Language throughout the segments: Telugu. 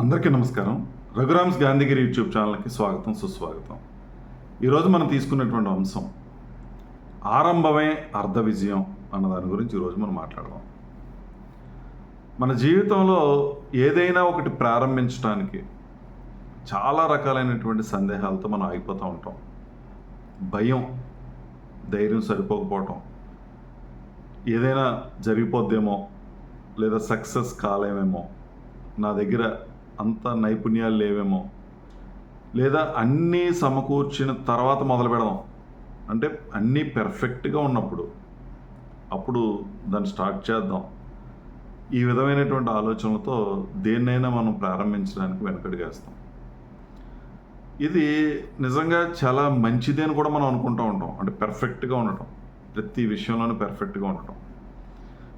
అందరికీ నమస్కారం. రఘురామ్స్ గాంధీగిరి యూట్యూబ్ ఛానల్కి స్వాగతం సుస్వాగతం. ఈరోజు మనం తీసుకున్నటువంటి అంశం ఆరంభమే అర్ధ విజయం అన్న దాని గురించి ఈరోజు మనం మాట్లాడదాం. మన జీవితంలో ఏదైనా ఒకటి ప్రారంభించడానికి చాలా రకాలైనటువంటి సందేహాలతో మనం ఆగిపోతూ ఉంటాం. భయం ధైర్యం సరిపోకపోవటం ఏదైనా జరిగిపోద్దేమో లేదా సక్సెస్ కాలేమేమో నా దగ్గర అంత నైపుణ్యాలు లేవేమో. లేదా అన్నీ సమకూర్చిన తర్వాత మొదలు పెడదాం. అంటే అన్నీ పెర్ఫెక్ట్గా ఉన్నప్పుడు అప్పుడు దాన్ని స్టార్ట్ చేద్దాం. ఈ విధమైనటువంటి ఆలోచనలతో దేన్నైనా మనం ప్రారంభించడానికి వెనకడిగేస్తాం ఇది నిజంగా చాలా మంచిది అని కూడా మనం అనుకుంటూ ఉంటాం. అంటే పెర్ఫెక్ట్గా ఉండటం. ప్రతి విషయంలోనూ పెర్ఫెక్ట్గా ఉండటం.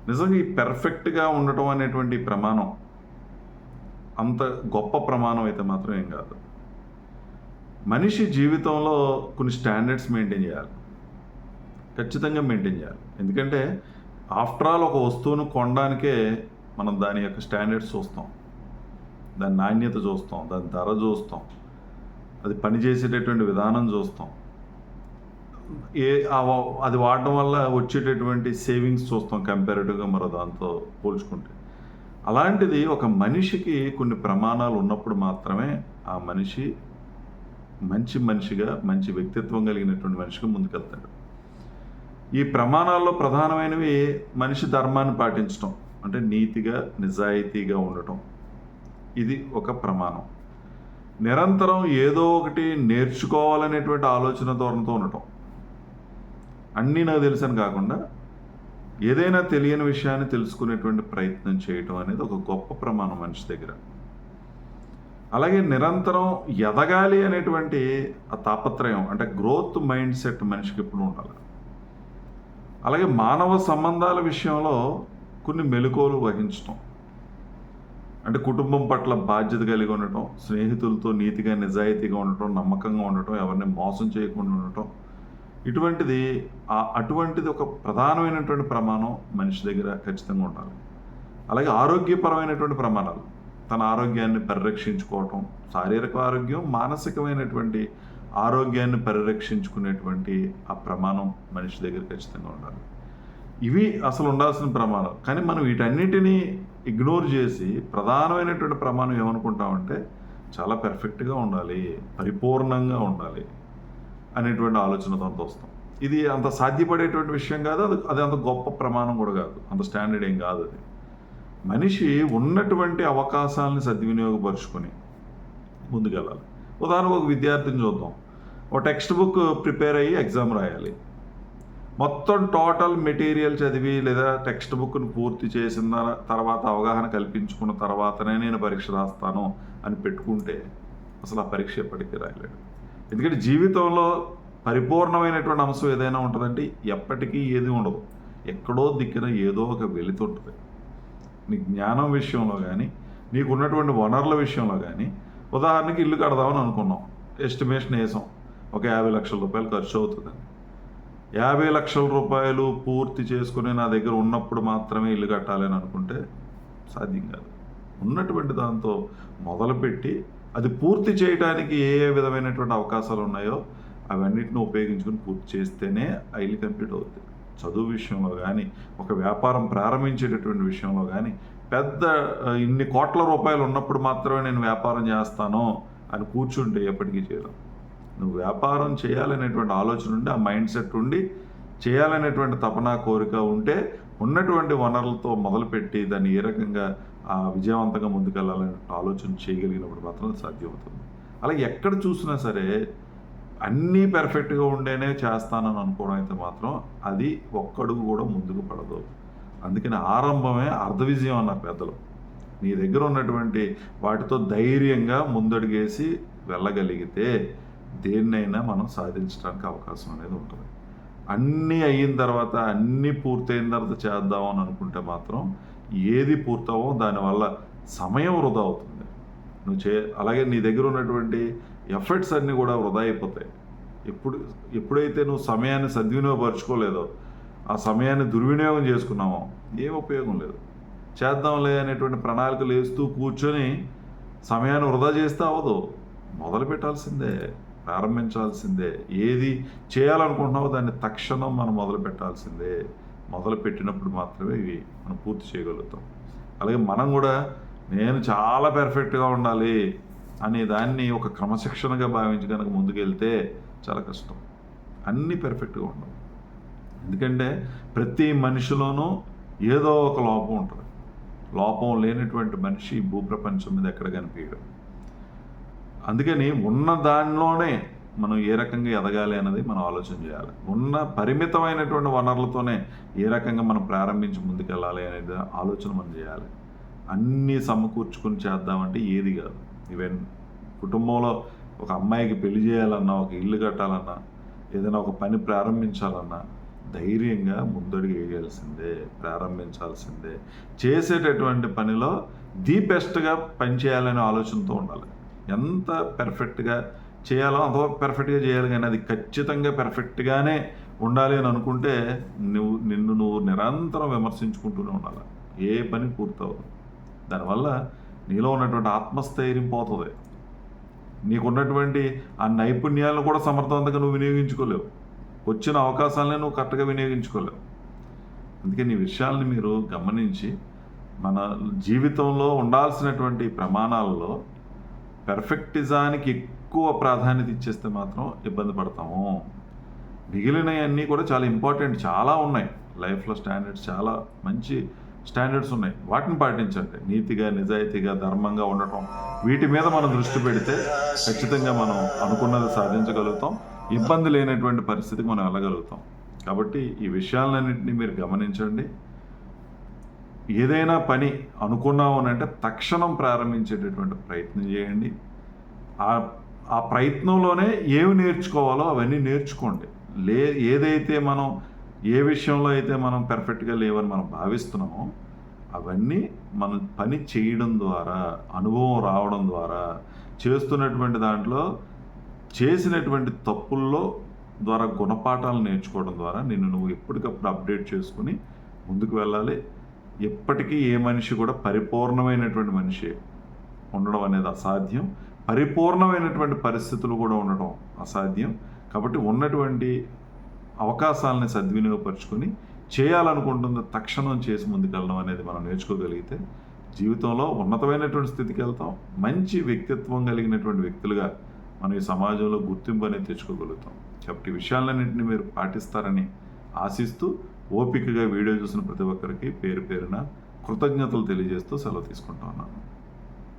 నిజంగా ఈ పెర్ఫెక్ట్గా ఉండటం అనేటువంటి ప్రమాణం అంత గొప్ప ప్రమాణం అయితే మాత్రం ఏం కాదు. మనిషి జీవితంలో కొన్ని స్టాండర్డ్స్ మెయింటైన్ చేయాలి. ఖచ్చితంగా మెయింటైన్ చేయాలి. ఎందుకంటే ఆఫ్టర్ ఆల్ ఒక వస్తువును కొనడానికే మనం దాని యొక్క స్టాండర్డ్స్ చూస్తాం. దాని నాణ్యత చూస్తాం దాని ధర చూస్తాం అది పనిచేసేటటువంటి విధానం చూస్తాం. ఏ అది వాడడం వల్ల వచ్చేటటువంటి సేవింగ్స్ చూస్తాం కంపారిటివ్గా మరో దాంతో పోల్చుకుంటే. అలాంటిది ఒక మనిషికి కొన్ని ప్రమాణాలు ఉన్నప్పుడు మాత్రమే ఆ మనిషి మంచి మనిషిగా మంచి వ్యక్తిత్వం కలిగినటువంటి మనిషిగా ముందుకెళ్తాడు. ఈ ప్రమాణాల్లో ప్రధానమైనవి మనిషి ధర్మాన్ని పాటించడం అంటే నీతిగా నిజాయితీగా ఉండటం. ఇది ఒక ప్రమాణం. నిరంతరం ఏదో ఒకటి నేర్చుకోవాలనేటువంటి ఆలోచన ధోరణితో ఉండటం. అన్నీ నాకు తెలుసని కాకుండా ఏదైనా తెలియని విషయాన్ని తెలుసుకునేటువంటి ప్రయత్నం చేయటం అనేది ఒక గొప్ప ప్రమాణం మనిషి దగ్గర. అలాగే నిరంతరం ఎదగాలి అనేటువంటి ఆ తాపత్రయం అంటే గ్రోత్ మైండ్ సెట్ మనిషికి ఎప్పుడు ఉండాలి. అలాగే మానవ సంబంధాల విషయంలో కొన్ని మెలకువలు వహించటం అంటే కుటుంబం పట్ల బాధ్యత కలిగి ఉండటం స్నేహితులతో నీతిగా నిజాయితీగా ఉండటం నమ్మకంగా ఉండటం ఎవరిని మోసం చేయకుండా ఉండటం ఇటువంటిది ఆ- అటువంటిది ఒక ప్రధానమైనటువంటి ప్రమాణం మనిషి దగ్గర ఖచ్చితంగా ఉండాలి. అలాగే ఆరోగ్యపరమైనటువంటి ప్రమాణాలు. తన ఆరోగ్యాన్ని పరిరక్షించుకోవటం శారీరక ఆరోగ్యం మానసికమైనటువంటి ఆరోగ్యాన్ని పరిరక్షించుకునేటువంటి ఆ ప్రమాణం మనిషి దగ్గర ఖచ్చితంగా ఉండాలి. ఇవి అసలు ఉండాల్సిన ప్రమాణం. కానీ మనం వీటన్నిటినీ ఇగ్నోర్ చేసి ప్రధానమైనటువంటి ప్రమాణం ఏమనుకుంటామంటే చాలా పెర్ఫెక్ట్గా ఉండాలి పరిపూర్ణంగా ఉండాలి. అనేటువంటి ఆలోచనతో వస్తాం. ఇది అంత సాధ్యపడేటువంటి విషయం కాదు అది అది అంత గొప్ప ప్రమాణం కూడా కాదు అంత స్టాండర్డ్ ఏం కాదు అది. మనిషి ఉన్నటువంటి అవకాశాలని సద్వినియోగపరుచుకొని ముందుకెళ్ళాలి. ఉదాహరణకు ఒక విద్యార్థిని చూద్దాం. ఒక టెక్స్ట్ బుక్ ప్రిపేర్ అయ్యి ఎగ్జామ్ రాయాలి. మొత్తం టోటల్ మెటీరియల్ చదివి లేదా టెక్స్ట్ బుక్ను పూర్తి చేసిన తర్వాత అవగాహన కల్పించుకున్న తర్వాతనే నేను పరీక్ష రాస్తాను అని పెట్టుకుంటే అసలు ఆ పరీక్ష ఎప్పటికీ రాయలేడు. ఎందుకంటే జీవితంలో పరిపూర్ణమైనటువంటి అంశం ఏదైనా ఉంటుందంటే ఎప్పటికీ ఏది ఉండదు. ఎక్కడో దిక్కిన ఏదో ఒక వెళుతుంటుంది నీ జ్ఞానం విషయంలో కానీ నీకు ఉన్నటువంటి వనరుల విషయంలో కానీ ఉదాహరణకి ఇల్లు కడదామని అనుకున్నాం. ఎస్టిమేషన్ వేసాం. ఒక యాభై లక్షల రూపాయలు ఖర్చు అవుతుందని యాభై లక్షల రూపాయలు పూర్తి చేసుకుని నా దగ్గర ఉన్నప్పుడు మాత్రమే ఇల్లు కట్టాలని అనుకుంటే సాధ్యం కాదు. ఉన్నటువంటి దాంతో మొదలుపెట్టి అది పూర్తి చేయడానికి ఏ ఏ విధమైనటువంటి అవకాశాలు ఉన్నాయో అవన్నిటిని ఉపయోగించుకుని పూర్తి చేస్తేనే ఐల్ కంప్లీట్ అవుతుంది చదువు విషయంలో కానీ ఒక వ్యాపారం ప్రారంభించేటటువంటి విషయంలో కానీ పెద్ద ఇన్ని కోట్ల రూపాయలు ఉన్నప్పుడు మాత్రమే నేను వ్యాపారం చేస్తాను అని కూర్చుంటే ఎప్పటికీ చేయడం నువ్వు వ్యాపారం చేయాలనేటువంటి ఆలోచన ఉండి ఆ మైండ్ సెట్ ఉండి చేయాలనేటువంటి తపన కోరిక ఉంటే ఉన్నటువంటి వనరులతో మొదలుపెట్టి దాన్ని ఏ రకంగా విజయవంతంగా ముందుకెళ్ళాలని ఆలోచన చేయగలిగినప్పుడు మాత్రం సాధ్యమవుతుంది. అలాగే ఎక్కడ చూసినా సరే అన్నీ పెర్ఫెక్ట్గా ఉండేనే చేస్తానని అనుకోవడం అయితే మాత్రం అది ఒక్కడుగు కూడా ముందుకు పడదు. అందుకని ఆరంభమే అర్ధ విజయం అన్న పెద్దలు. నీ దగ్గర ఉన్నటువంటి వాటితో ధైర్యంగా ముందడుగేసి వెళ్ళగలిగితే దేన్నైనా మనం సాధించడానికి అవకాశం అనేది ఉంటుంది. అన్నీ అయిన తర్వాత అన్నీ పూర్తయిన తర్వాత చేద్దామని అనుకుంటే మాత్రం ఏది పూర్తవో దానివల్ల సమయం వృధా అవుతుంది. నువ్వు చే అలాగే నీ దగ్గర ఉన్నటువంటి ఎఫర్ట్స్ అన్నీ కూడా వృధా అయిపోతాయి. ఎప్పుడు ఎప్పుడైతే నువ్వు సమయాన్ని సద్వినియోగపరచుకోలేదో ఆ సమయాన్ని దుర్వినియోగం చేసుకున్నామో ఏం ఉపయోగం లేదు. చేద్దాంలే అనేటువంటి ప్రణాళికలు వేస్తూ కూర్చొని సమయాన్ని వృధా చేస్తే అవ్వదు. మొదలు పెట్టాల్సిందే ప్రారంభించాల్సిందే. ఏది చేయాలనుకుంటున్నావో దాన్ని తక్షణం మనం మొదలు పెట్టాల్సిందే. మొదలు పెట్టినప్పుడు మాత్రమే ఇవి మనం పూర్తి చేయగలుగుతాం. అలాగే మనం కూడా నేను చాలా పెర్ఫెక్ట్గా ఉండాలి అనే దాన్ని ఒక క్రమశిక్షణగా భావించి కనుక ముందుకెళ్తే చాలా కష్టం. అన్నీ పెర్ఫెక్ట్గా ఉండవు. ఎందుకంటే ప్రతి మనిషిలోనూ ఏదో ఒక లోపం ఉంటుంది. లోపం లేనటువంటి మనిషి భూప్రపంచం మీద ఎక్కడ కనిపించడం. అందుకని ఉన్న దానిలోనే మనం ఏ రకంగా ఎదగాలి అనేది మనం ఆలోచన చేయాలి. ఉన్న పరిమితమైనటువంటి వనరులతోనే ఏ రకంగా మనం ప్రారంభించి ముందుకెళ్ళాలి అనేది ఆలోచన మనం చేయాలి. అన్నీ సమకూర్చుకొని చేద్దామంటే ఏది కాదు. ఈవెన్ కుటుంబంలో ఒక అమ్మాయికి పెళ్ళి చేయాలన్నా ఒక ఇల్లు కట్టాలన్నా ఏదైనా ఒక పని ప్రారంభించాలన్నా ధైర్యంగా ముందడుగు వేయాల్సిందే ప్రారంభించాల్సిందే. చేసేటటువంటి పనిలో ది బెస్ట్గా పని చేయాలనే ఆలోచనతో ఉండాలి. ఎంత పెర్ఫెక్ట్గా చేయాలో? అంత పెర్ఫెక్ట్గా చేయాలి కానీ అది ఖచ్చితంగా పెర్ఫెక్ట్గానే ఉండాలి అని అనుకుంటే నువ్వు నిన్ను నువ్వు నిరంతరం విమర్శించుకుంటూనే ఉండాలి. ఏ పని పూర్తవదు దానివల్ల నీలో ఉన్నటువంటి ఆత్మస్థైర్యం పోతుంది. నీకున్నటువంటి ఆ నైపుణ్యాలను కూడా సమర్థవంతంగా నువ్వు వినియోగించుకోలేవు. వచ్చిన అవకాశాలని నువ్వు కరెక్ట్గా వినియోగించుకోలేవు. అందుకే నీ విషయాల్ని మీరు గమనించి మన జీవితంలో ఉండాల్సినటువంటి ప్రమాణాలలో పెర్ఫెక్టిజానికి ఎక్కువ ప్రాధాన్యత ఇచ్చేస్తే మాత్రం ఇబ్బంది పడతాము. మిగిలినవన్నీ కూడా చాలా ఇంపార్టెంట్ చాలా ఉన్నాయి. లైఫ్లో స్టాండర్డ్స్ చాలా మంచి స్టాండర్డ్స్ ఉన్నాయి. వాటిని పాటించండి. నీతిగా నిజాయితీగా ధర్మంగా ఉండటం. వీటి మీద మనం దృష్టి పెడితే ఖచ్చితంగా మనం అనుకున్నది సాధించగలుగుతాం. ఇబ్బంది లేనటువంటి పరిస్థితికి మనం వెళ్ళగలుగుతాం. కాబట్టి ఈ విషయాలన్నింటినీ మీరు గమనించండి. ఏదైనా పని అనుకున్నాము అంటే తక్షణం ప్రారంభించేటటువంటి ప్రయత్నం చేయండి. ఆ ఆ ప్రయత్నంలోనే ఏమి నేర్చుకోవాలో అవన్నీ నేర్చుకోండి. లే ఏదైతే మనం ఏ విషయంలో అయితే మనం పెర్ఫెక్ట్గా లేవని మనం భావిస్తున్నామో అవన్నీ మనం పని చేయడం ద్వారా అనుభవం రావడం ద్వారా చేస్తున్నటువంటి దాంట్లో చేసినటువంటి తప్పుల్లో ద్వారా గుణపాఠాలు నేర్చుకోవడం ద్వారా నిన్ను నువ్వు ఎప్పటికప్పుడు అప్డేట్ చేసుకుని ముందుకు వెళ్ళాలి. ఎప్పటికీ ఏ మనిషి కూడా పరిపూర్ణమైనటువంటి మనిషి ఉండడం అనేది అసాధ్యం. పరిపూర్ణమైనటువంటి పరిస్థితులు కూడా ఉండటం అసాధ్యం. కాబట్టి ఉన్నటువంటి అవకాశాలని సద్వినియోగపరుచుకొని చేయాలనుకుంటుంది తక్షణం చేసి ముందుకెళ్ళడం అనేది మనం నేర్చుకోగలిగితే జీవితంలో ఉన్నతమైనటువంటి స్థితికి వెళ్తాం. మంచి వ్యక్తిత్వం కలిగినటువంటి వ్యక్తులుగా మనం ఈ సమాజంలో గుర్తింపు అనేది తెచ్చుకోగలుగుతాం. కాబట్టి విషయాలన్నింటినీ మీరు పాటిస్తారని ఆశిస్తూ ఓపికగా వీడియో చూసిన ప్రతి ఒక్కరికి పేరు పేరున కృతజ్ఞతలు తెలియజేస్తూ సెలవు తీసుకుంటా ఉన్నాను.